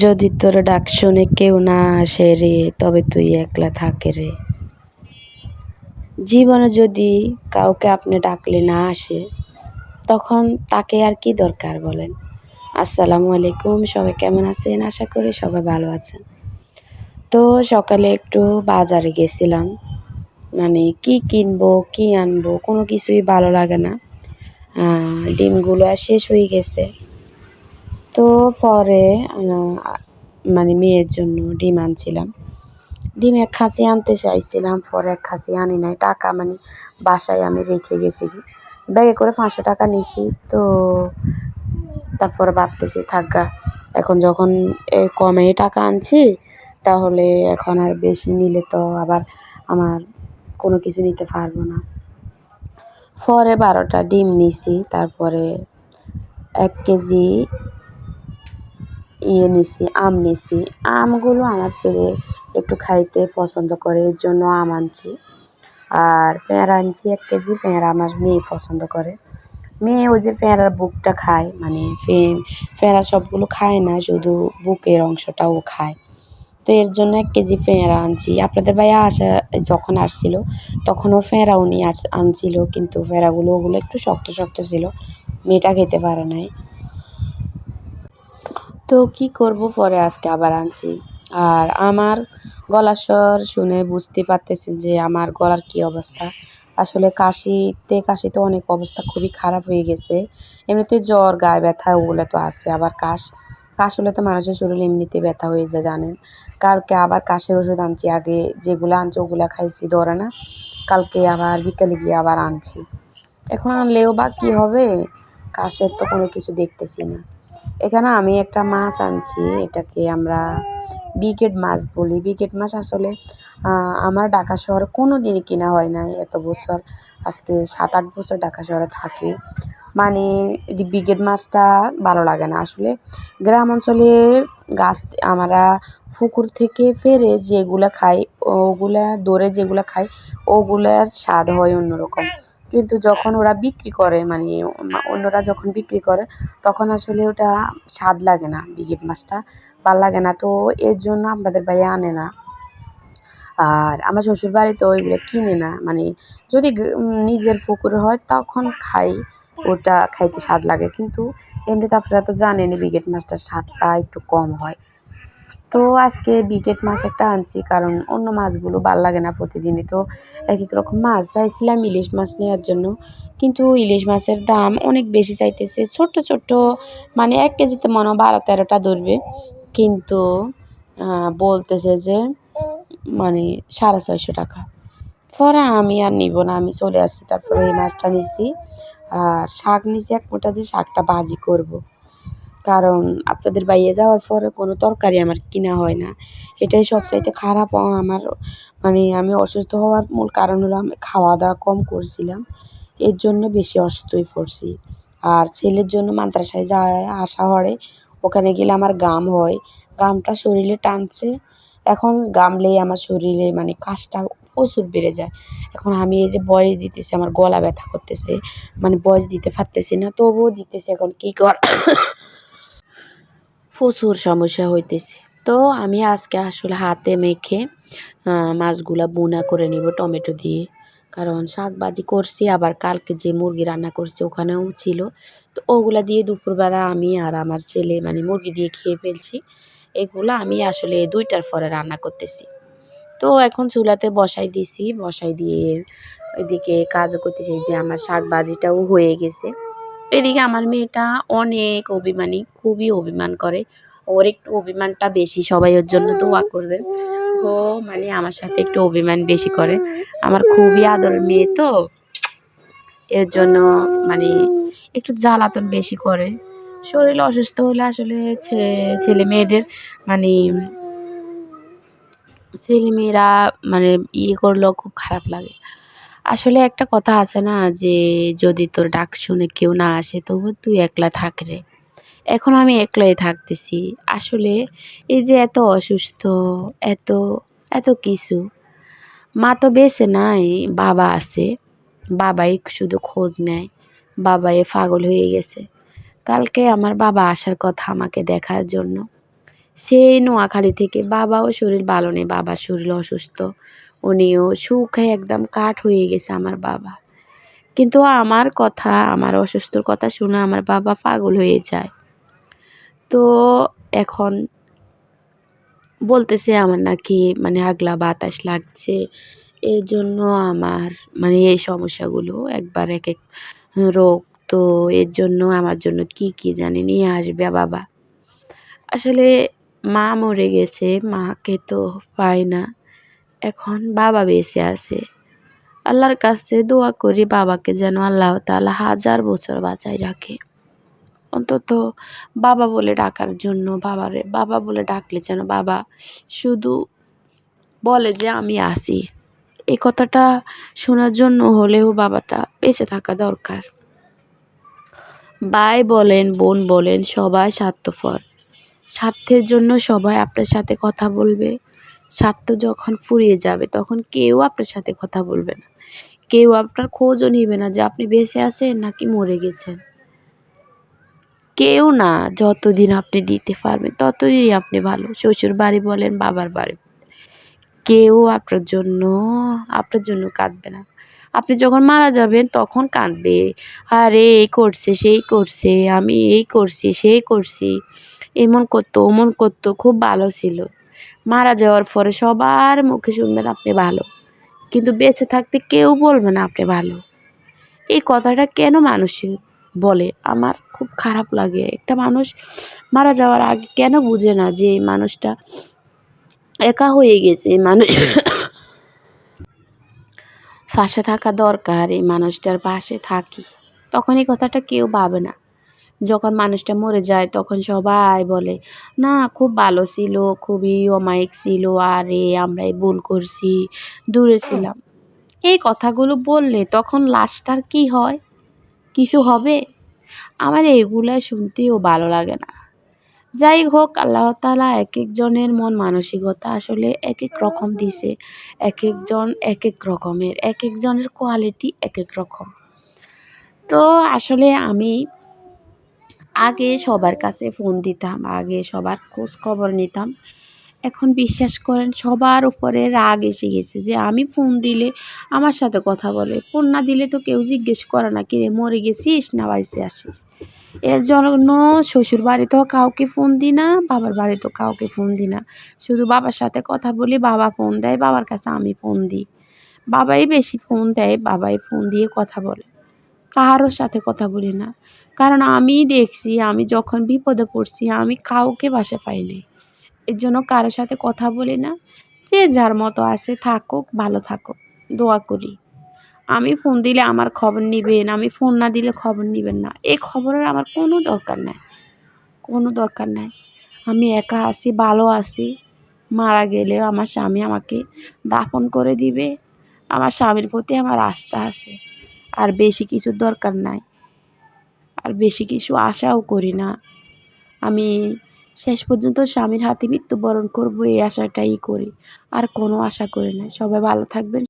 যদি তোর ডাক শুনে কেউ না আসে রে, তবে তুই একলা থাকে রে। জীবনে যদি কাউকে আপনি ডাকলে না আসে, তখন তাকে আর কি দরকার বলেন? আসসালামু আলাইকুম, সবাই কেমন আছেন? আশা করি সবাই ভালো আছেন। তো সকালে একটু বাজারে গেছিলাম। মানে কি কিনবো, কি আনব, কোনো কিছুই ভালো লাগে না। ডিমগুলো শেষ হয়ে গেছে। তো পরে মানে মেয়ের জন্য ডিম আনছিলাম। ডিম এক খাঁচি আনতে চাইছিলাম, পরে এক খাঁচি আনি নাই। টাকা মানে বাসায় আমি রেখে গেছি। কি ব্যাগে করে পাঁচশো টাকা নিছি, তো তারপরে ভাবতেছি, থাকা এখন যখন কমে টাকা আনছি, তাহলে এখন আর বেশি নিলে তো আবার আমার কোনো কিছু নিতে পারব না। পরে বারোটা ডিম নিছি, তারপরে এক কেজি ইয়ে নিছি, আম নিছি। আমগুলো আমার ছেলে একটু খাইতে পছন্দ করে, এর জন্য আম আনছি। আর পেঁয়ারা আনছি এক কেজি, পেঁয়ারা আমার মেয়ে পছন্দ করে। মেয়ে ওই যে পেঁয়ারার বুকটা খায় মানে পেঁয়ারা সবগুলো খায় না, শুধু বুকের অংশটাও খায়। তো এর জন্য এক কেজি পেঁয়ারা আনছি। আপনাদের ভাইয়া আসা, যখন আসছিল, তখনও পেঁয়ারা উনি আনছিল, কিন্তু পেঁয়ারাগুলো ওগুলো একটু শক্ত শক্ত ছিল। মেয়েটা খেতে পারে নাই। তো কি করব পরে আজকে আবার আনছি। আর আমার গলার স্বর শুনে বুঝতে পারতেছেন যে আমার গলার কি অবস্থা। আসলে কাশিতে কাশিতে অনেক অবস্থা খুবই খারাপ হয়ে গেছে। এমনিতে জ্বর, গায়ে ব্যথা ওগুলো তো আছে, আবার কাশ। কাশ হলে তো মানুষের শরীরে এমনিতে ব্যথা হয়ে যায়, জানেন। কালকে আবার কাশের ওষুধ আনছি, আগে যেগুলো আনছি ওগুলো খাইছি, ধরে না। কালকে আবার বিকেলে গিয়ে আবার আনছি। এখন আনলেও বা কী হবে? কাশের তো কোনো কিছু দেখতেছি না। এখানে আমি একটা মাছ আনছি, এটাকে আমরা বিকেট মাছ বলি। বিকেট মাছ আসলে আমার ঢাকা শহরে কোনো দিনই কেনা হয় নাই এত বছর। আজকে সাত আট বছর ঢাকা শহরে থাকি। মানে বিকেট মাছটা ভালো লাগে না। আসলে গ্রাম অঞ্চলে গাছ আমরা পুকুর থেকে ফেরে যেগুলো খাই, ওগুলা দৌড়ে যেগুলো খাই, ওগুলার স্বাদ হয় অন্যরকম। কিন্তু যখন ওরা বিক্রি করে মানে অন্যরা যখন বিক্রি করে, তখন আসলে ওটা স্বাদ লাগে না বিগেট মাছটা, ভালো লাগে না। তো এর জন্য আপনাদের ভাইয়া আনে না। আর আমার শ্বশুর বাড়িতে ওইগুলো কিনে না। মানে যদি নিজের পুকুর হয় তখন খাই, ওটা খাইতে স্বাদ লাগে। কিন্তু এমনিতে আপনারা তো জানেনই বিগেট মাছটার স্বাদটা একটু কম হয়। তো আজকে বিকেট মাছ একটা আনছি, কারণ অন্য মাছগুলো ভালো লাগে না প্রতিদিনই। তো এক এক রকম মাছ, চাইছিলাম ইলিশ মাছ নেওয়ার জন্য, কিন্তু ইলিশ মাছের দাম অনেক বেশি চাইতেছে। ছোট্ট ছোট্ট মানে এক কেজিতে মনে হয় বারো, তেরোটা ধরবে। কিন্তু বলতেছে যে মানে সাড়ে ছয়শো টাকা। পরে আমি আর নিব না, আমি চলে আসছি, তারপরে এই মাছটা নিছি। আর শাক নিছি, এক মোটা দিয়ে শাকটা ভাজি করব। কারণ আপনাদের বাইরে যাওয়ার পরে কোনো তরকারি আমার কিনা হয় না। এটাই সবচাইতে খারাপ আমার মানে আমি অসুস্থ হওয়ার মূল কারণ হলো আমি খাওয়া দাওয়া কম করছিলাম। এর জন্য বেশি অসুস্থ হয়ে পড়ছি। আর ছেলের জন্য মাদ্রাসায় যায়, আসা হয়, ওখানে গেলে আমার গাম হয়। গামটা শরীরে টানছে। এখন গামলেই আমার শরীরে মানে কাশটা প্রচুর বেড়ে যায়। এখন আমি এই যে বয়স দিতেছি, আমার গলা ব্যথা করতেছে। মানে বয়স দিতে পারতেছি না, তবুও দিতেছে। এখন কী কর প্রচুর সমস্যা হইতেছে। তো আমি আজকে আসলে হাতে মেখে মাছগুলা বোনা করে নিব টমেটো দিয়ে। কারণ শাক ভাজি করছি, আবার কালকে যে মুরগি রান্না করছি ওখানেও ছিল। তো ওগুলা দিয়ে দুপুরবেলা আমি আর আমার ছেলে মানে মুরগি দিয়ে খেয়ে ফেলছি। এগুলো আমি আসলে দুইটার পরে রান্না করতেছি। তো এখন চুলাতে বসাই দিছি, বসাই দিয়ে ওইদিকে কাজও করতেছি যে আমার শাক ভাজিটাও হয়ে গেছে। এদিকে আমার মেয়েটা অনেক অভিমানী, খুবই অভিমান করে। ওর একটু অভিমানটা বেশি, সবাই ওর জন্য তো দোয়া করবেন ও মানে আমার সাথে একটু অভিমান বেশি করে। আমার খুবই আদর মেয়ে তো, এর জন্য মানে একটু জ্বালাতন বেশি করে। শরীর অসুস্থ হলে আসলে ছেলে মেয়েদের মানে ছেলে মেয়েরা মানে ইয়ে করলেও খুব খারাপ লাগে। আসলে একটা কথা আছে না যে, যদি তোর ডাক শুনে কেউ না আসে, তবু তুই একলা থাক রে। এখন আমি একলাই থাকতেছি। আসলে এই যে এত অসুস্থ, এত এত কিছু। মা তো বেঁচে নাই, বাবা আছে। বাবাই শুধু খোঁজ নেয়। বাবাই পাগল হয়ে গেছে। কালকে আমার বাবা আসার কথা আমাকে দেখার জন্য। সেই নোয়াখালী থেকে বাবাও শরীর ভালো নেই বাবার শরীর অসুস্থ। উনিও শুকায় একদম কাঠ হয়ে গেছে আমার বাবা। কিন্তু আমার কথা, আমার অসুস্থর কথা শুনে আমার বাবা পাগল হয়ে যায়। তো এখন বলতেছে আমার নাকি মানে আগলা বাতাস লাগছে। এর জন্য আমার মানে এই সমস্যাগুলো, একবার এক এক রোগ। তো এর জন্য আমার জন্য কি কি জানি নিয়ে আসবে বাবা। আসলে মা মরে গেছে, মাকে তো পায় না। এখন বাবা বেঁচে আছে। আল্লাহর কাছে দোয়া করি বাবাকে যেন আল্লাহ তাআলা হাজার বছর বাঁচাই রাখে। অন্তত বাবা বলে ডাকার জন্য বাবারে, বাবা বলে ডাকলে যেন বাবা শুধু বলে যে আমি আছি। এই কথাটা শোনার জন্য হলেও বাবাটা বেঁচে থাকা দরকার। ভাই বলেন, বোন বলেন, সবাই স্বার্থপর। স্বার্থের জন্য সবাই আপনার সাথে কথা বলবে। স্বার্থ যখন ফুরিয়ে যাবে, তখন কেউ আপনার সাথে কথা বলবে না। কেউ আপনার খোঁজও নিবে না যে আপনি বেঁচে আছেন নাকি মরে গেছেন। কেউ না যতদিন আপনি দিতে পারবেন, ততদিনই আপনি ভালো। শ্বশুর বাড়ি বলেন, বাবার বাড়ি কেউ আপনার জন্য আপনার জন্য কাঁদবে না। আপনি যখন মারা যাবেন, তখন কাঁদবে। আরে, এই করছে, সেই করছে, আমি এই করছি, সেই করছি। এমন করতো, ওমন করতো, খুব ভালো ছিল। মারা যাওয়ার পরে সবার মুখে শুনবেন আপনি ভালো। কিন্তু বেঁচে থাকতে কেউ বলবে না আপনি ভালো। এই কথাটা কেন মানুষ বলে? আমার খুব খারাপ লাগে। একটা মানুষ মারা যাওয়ার আগে কেন বুঝে না যে এই মানুষটা একা হয়ে গেছে? এই মানুষ পাশে থাকা দরকার। এই মানুষটার পাশে থাকি। তখন এই কথাটা কেউ ভাবে না। যখন মানুষটা মরে যায় তখন সবাই বলে, না, খুব ভালো ছিল, খুবই অমায়িক ছিল, আরে আমরা ভুল করছি। দূরে ছিলাম। এই কথাগুলো বললে তখন লাশটার কি হয়? কিছু হবে? আমার এইগুলা শুনতেও ভালো লাগে না। যাই হোক, আল্লাহ তালা এক একজনের মন মানসিকতা আসলে এক এক রকম দিছে। এক একজন এক এক রকমের এক একজনের কোয়ালিটি এক এক রকম। তো আসলে আমি আগে সবার কাছে ফোন দিতাম, আগে সবার খোঁজ খবর নিতাম। এখন বিশ্বাস করেন সবার উপরে রাগ এসে গেছে যে আমি ফোন দিলে আমার সাথে কথা বলে ফোন না দিলে তো কেউ জিজ্ঞেস করে না, কিরে, মরে গেছিস না বাইসে আসিস? এর জন্য শ্বশুর বাড়িতেও কাউকে ফোন দিই না, বাবার বাড়িতেও কাউকে ফোন দিই না। শুধু বাবার সাথে কথা বলি, বাবা ফোন দেয়, বাবার কাছে আমি ফোন দিই। বাবাই বেশি ফোন দেয়, বাবাই ফোন দিয়ে কথা বলে। কারোর সাথে কথা বলি না। কারণ আমি দেখছি, আমি যখন বিপদে পড়ছি, আমি কাউকে বাসা পাইনি। এর জন্য কারোর সাথে কথা বলি না। যে যার মতো আছে থাকুক, ভালো থাকুক, দোয়া করি। আমি ফোন দিলে আমার খবর নেবেন, আমি ফোন না দিলে খবর নেবেন না। এই খবরের আমার কোনো দরকার নাই। কোনো দরকার নাই। আমি একা আছি, ভালো আছি। মারা গেলে আমার স্বামী আমাকে দাফন করে দিবে। আমার স্বামীর প্রতি আমার আস্থা আছে। আর বেশি কিছু দরকার নাই। আর বেশি কিছু আশাও করি না। আমি শেষ পর্যন্ত স্বামীর হাতে মৃত্যুবরণ করব এই আশাটাই করি। আর কোনো আশা করি না। সবাই ভালো থাকবেন